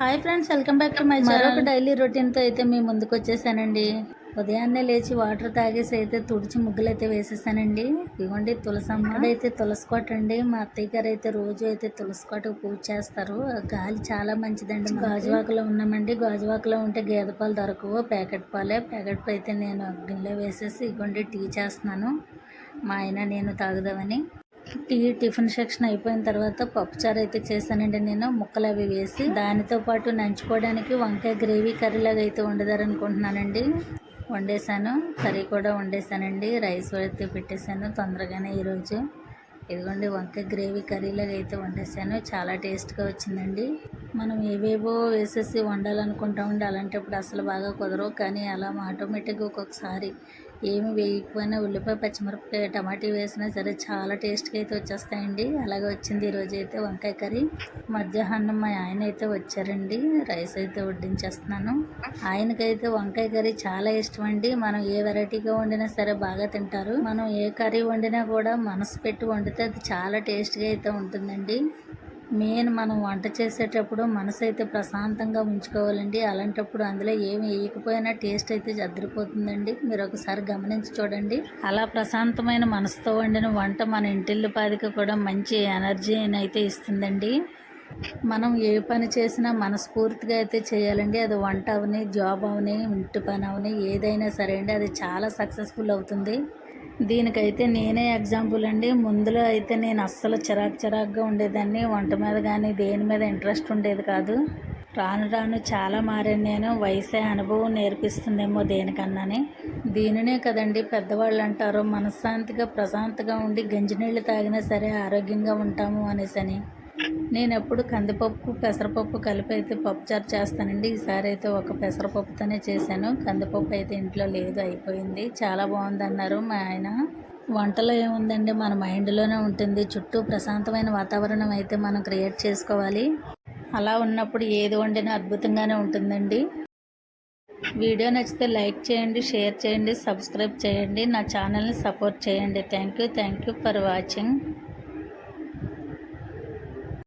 Hi friends welcome back to my మరొక daily రొటీన్తో అయితే మీ ముందుకు వచ్చేసానండి. ఉదయాన్నే లేచి వాటర్ తాగేసి అయితే తుడిచి ముగ్గులు అయితే వేసేసానండి. ఇవ్వండి తులసమ్మ. అయితే తులసి కోట అండి. మా అత్తయ్య గారు అయితే రోజు అయితే తులసి కోట పూజ చేస్తారు. గాలి చాలా మంచిదండి గాజువాకలో ఉన్నామండి. గాజువాకలో ఉంటే గేదె పాలు దొరకవు. ప్యాకెట్ పాలే. ప్యాకెట్ అయితే నేను గిన్నెలో వేసేసి ఇవ్వండి టీ చేస్తున్నాను. మా ఆయన నేను తాగుదామని. టీ టిఫిన్ సెక్షన్ అయిపోయిన తర్వాత పప్పుచారు అయితే చేశానండి నేను ముక్కలు అవి వేసి. దానితో పాటు నంచుకోవడానికి వంకాయ గ్రేవీ కర్రీలాగా అయితే వండుదారనుకుంటున్నానండి. వండేసాను కర్రీ కూడా వండేసానండి రైస్ అయితే పెట్టేశాను తొందరగానే ఈరోజు. ఇదిగోండి వంకాయ గ్రేవీ కర్రీలాగా అయితే వండేసాను చాలా టేస్ట్గా వచ్చిందండి. మనం ఏవేవో వేసేసి వండాలనుకుంటామండి అలాంటప్పుడు అసలు బాగా కుదరవు. కానీ అలా ఆటోమేటిక్గా ఒక్కొక్కసారి ఏమి వేయకపోయినా ఉల్లిపాయ పచ్చిమిరపకాయ టమాటా వేసినా సరే చాలా టేస్ట్గా అయితే వచ్చేస్తాయండి. అలాగే వచ్చింది ఈరోజు అయితే వంకాయ కర్రీ. మధ్యాహ్నం మా ఆయన అయితే వచ్చారండి. రైస్ అయితే వడ్డించేస్తున్నాను. ఆయనకైతే వంకాయ కర్రీ చాలా ఇష్టం అండి. మనం ఏ వెరైటీగా వండినా సరే బాగా తింటారు. మనం ఏ కర్రీ వండినా కూడా మనసు పెట్టి వండితే అది చాలా టేస్ట్గా అయితే ఉంటుందండి. మెయిన్ మనం వంట చేసేటప్పుడు మనసు అయితే ప్రశాంతంగా ఉంచుకోవాలండి. అలాంటప్పుడు అందులో ఏమి వేయకపోయినా టేస్ట్ అయితే జద్దరిపోతుందండి మీరు ఒకసారి గమనించి చూడండి. అలా ప్రశాంతమైన మనసుతో వండిన వంట మన ఇంటిల్లిపాదికి కూడా మంచి ఎనర్జీని అయితే ఇస్తుందండి. మనం ఏ పని చేసినా మనస్ఫూర్తిగా అయితే చేయాలండి. అది వంట అవని జాబ్ అవని ఇంటి పని అవని ఏదైనా సరే అండి. అది చాలా సక్సెస్ఫుల్ అవుతుంది. దీనికైతే నేనే ఎగ్జాంపుల్ అండి. ముందులో అయితే నేను అస్సలు చిరాకు చిరాకుగా ఉండేదాన్ని. వంట మీద కానీ దేని మీద ఇంట్రెస్ట్ ఉండేది కాదు. రాను రాను చాలా మారాను నేను. వయసే అనుభవం నేర్పిస్తుందేమో దేనికన్నాని. దీనినే కదండి పెద్దవాళ్ళు అంటారు. మనశ్శాంతిగా ప్రశాంతంగా ఉండి గంజినీళ్ళు తాగినా సరే ఆరోగ్యంగా ఉంటాము అనేసని. నేను ఎప్పుడు కందిపప్పు పెసరపప్పు కలిపి అయితే పప్పుచారు చేస్తానండి. ఈసారి అయితే ఒక పెసరపప్పుతోనే చేశాను. కందిపప్పు అయితే ఇంట్లో లేదు అయిపోయింది. చాలా బాగుంది అన్నారు మా ఆయన. వంటలో ఏముందండి? మన మైండ్లోనే ఉంటుంది. చుట్టూ ప్రశాంతమైన వాతావరణం అయితే మనం క్రియేట్ చేసుకోవాలి. అలా ఉన్నప్పుడు ఏది వండినా అద్భుతంగానే ఉంటుందండి. వీడియో నచ్చితే లైక్ చేయండి షేర్ చేయండి సబ్స్క్రైబ్ చేయండి. నా ఛానల్ని సపోర్ట్ చేయండి. Thank you thank you for watching.